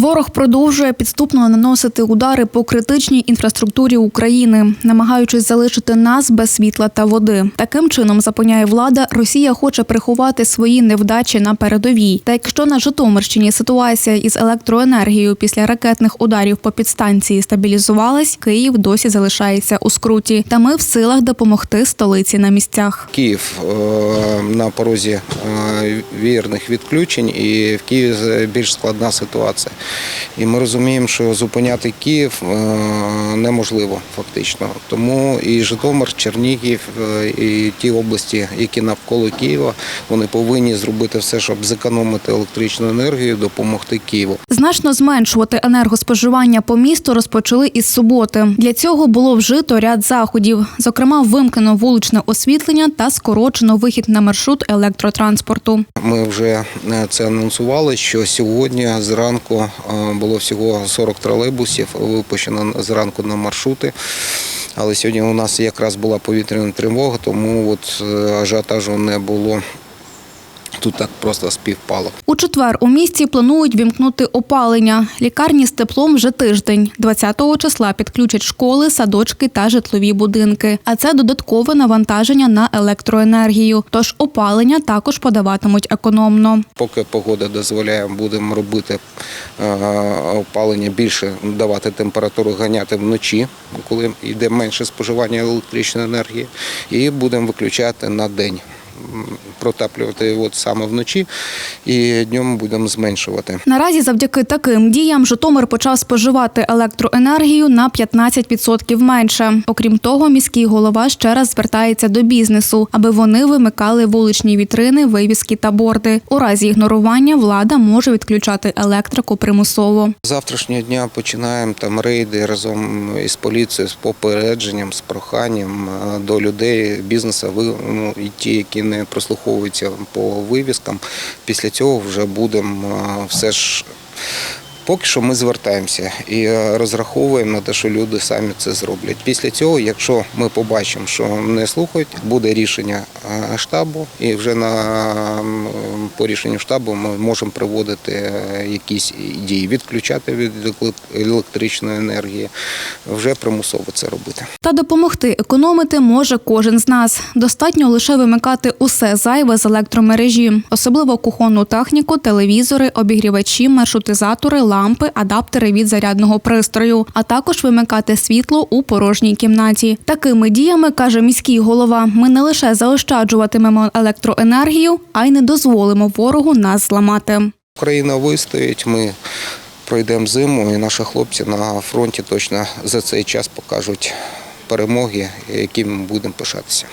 Ворог продовжує підступно наносити удари по критичній інфраструктурі України, намагаючись залишити нас без світла та води. Таким чином, запевняє влада, Росія хоче приховати свої невдачі на передовій. Та якщо на Житомирщині ситуація із електроенергією після ракетних ударів по підстанції стабілізувалась, Київ досі залишається у скруті. Та ми в силах допомогти столиці на місцях. Київ е, на порозі е, вірних відключень, і в Києві більш складна ситуація. І ми розуміємо, що зупиняти Київ е, неможливо фактично. Тому і Житомир, Чернігів, е, і ті області, які навколо Києва, вони повинні зробити все, щоб зекономити електричну енергію, допомогти Києву. Значно зменшувати енергоспоживання по місту розпочали із суботи. Для цього було вжито ряд заходів. Зокрема, вимкнено вуличне освітлення та скорочено вихід на маршрут електротранспорту. Ми вже е, це анонсували, що сьогодні зранку було всього 40 тролейбусів випущено зранку на маршрути. Але сьогодні у нас якраз була повітряна тривога, тому от е, ажіотажу не було. Тут так просто співпало. У четвер у місті планують вімкнути опалення. Лікарні з теплом вже тиждень. 20-го числа підключать школи, садочки та житлові будинки. А це додаткове навантаження на електроенергію. Тож опалення також подаватимуть економно. Поки погода дозволяє, будемо робити е, опалення більше, давати температуру ганяти вночі, коли йде менше споживання електричної енергії, і будемо виключати на день. Протаплювати от саме вночі і днем будемо зменшувати. Наразі завдяки таким діям Житомир почав споживати електроенергію на 15% менше. Окрім того, міський голова ще раз звертається до бізнесу, аби вони вимикали вуличні вітрини, вивіски та борди. У разі ігнорування влада може відключати електрику примусово. Завтрашнього дня починаємо там рейди разом із поліцією з попередженням, з проханням е, до людей, бізнесу, ви- ну, і ті, які не прослуховуються по вивіскам. Після цього вже будемо все ж. Поки що ми звертаємося і е, розраховуємо на те, що люди самі це зроблять. Після цього, якщо ми побачимо, що не слухають, буде рішення е, штабу, і вже на по рішенню штабу ми можемо приводити е, якісь дії, відключати від електричної енергії, вже примусово це робити. Та допомогти економити може кожен з нас. Достатньо лише вимикати усе зайве з електромережі, особливо кухонну техніку, телевізори, обігрівачі, маршрутизатори, лампи, адаптери від зарядного пристрою, а також вимикати світло у порожній кімнаті. Такими діями каже міський голова: ми не лише заощаджуватимемо електроенергію, а й не дозволимо ворогу нас зламати. Україна вистоїть. Ми пройдемо зиму, і наші хлопці на фронті точно за цей час покажуть перемоги, які ми будемо пишатися.